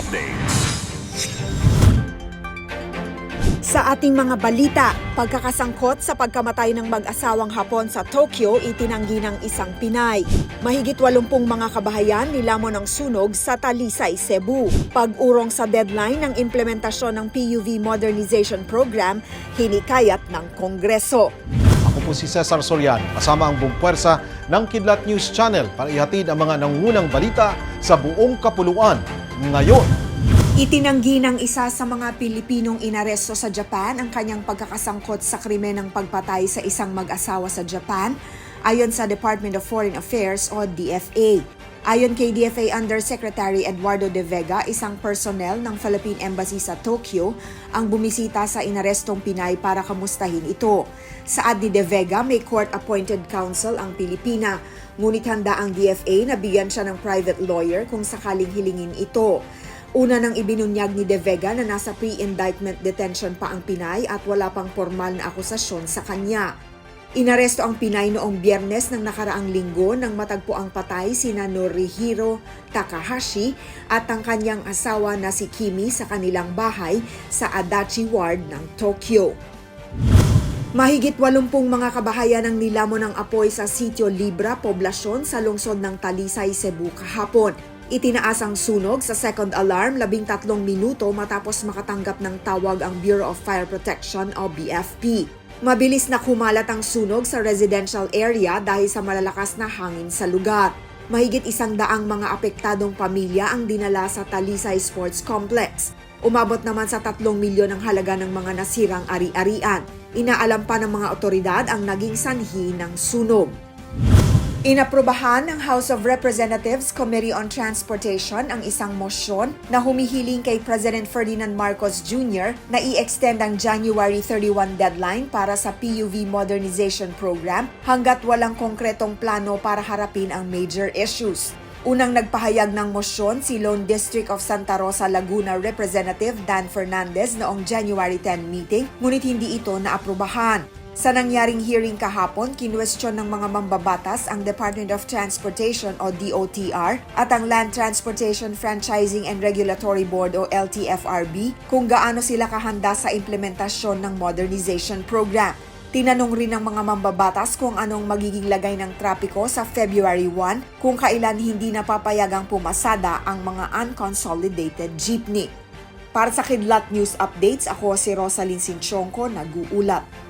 Updates. Sa ating mga balita, pagkakasangkot sa pagkamatay ng mag-asawang Hapon sa Tokyo itinanggi ng isang Pinay. Mahigit 80 mga kabahayan nilamon ng sunog sa Talisay, Cebu. Pag-urong sa deadline ng implementasyon ng PUV Modernization Program, hinikayat ng Kongreso. Ako po si Cesar Soriano, kasama ang buong puwersa ng Kidlat News Channel para ihatid ang mga nangunang balita sa buong kapuluan ngayon. Itinanggi ng isa sa mga Pilipinong inaresto sa Japan ang kanyang pagkakasangkot sa krimen ng pagpatay sa isang mag-asawa sa Japan ayon sa Department of Foreign Affairs o DFA. Ayon kay DFA Undersecretary Eduardo De Vega, isang personnel ng Philippine Embassy sa Tokyo ang bumisita sa inarestong Pinay para kamustahin ito. Saad ni De Vega, may court-appointed counsel ang Pilipina, ngunit handa ang DFA na bigyan siya ng private lawyer kung sakaling hilingin ito. Una nang ibinunyag ni De Vega na nasa pre-indictment detention pa ang Pinay at wala pang formal na akusasyon sa kanya. Inaresto ang Pinay noong biyernes ng nakaraang linggo nang matagpo ang patay sina Norihiro Takahashi at ang kanyang asawa na si Kimi sa kanilang bahay sa Adachi Ward ng Tokyo. Mahigit 80 mga kabahayan ang nilamon ng apoy sa Sitio Libra, poblasyon sa lungsod ng Talisay, Cebu kahapon. Itinaas ang sunog sa second alarm labing tatlong minuto matapos makatanggap ng tawag ang Bureau of Fire Protection o BFP. Mabilis na kumalat ang sunog sa residential area dahil sa malalakas na hangin sa lugar. Mahigit isang daang mga apektadong pamilya ang dinala sa Talisay Sports Complex. Umabot naman sa 3 milyon ang halaga ng mga nasirang ari-arian. Inaalam pa ng mga otoridad ang naging sanhi ng sunog. Inaprubahan ng House of Representatives Committee on Transportation ang isang mosyon na humihiling kay President Ferdinand Marcos Jr. na i-extend ang January 31 deadline para sa PUV Modernization Program hanggat walang konkretong plano para harapin ang major issues. Unang nagpahayag ng mosyon si Lone District of Santa Rosa, Laguna Representative Dan Fernandez noong January 10 meeting, ngunit hindi ito naaprubahan. Sa nangyaring hearing kahapon, kinwestiyon ng mga mambabatas ang Department of Transportation o DOTR at ang Land Transportation Franchising and Regulatory Board o LTFRB kung gaano sila kahanda sa implementasyon ng modernization program. Tinanong rin ng mga mambabatas kung anong magiging lagay ng trapiko sa February 1 kung kailan hindi napapayagang pumasada ang mga unconsolidated jeepney. Para sa Kidlat News Updates, ako si Rosalyn Sinchonko, nag-uulat.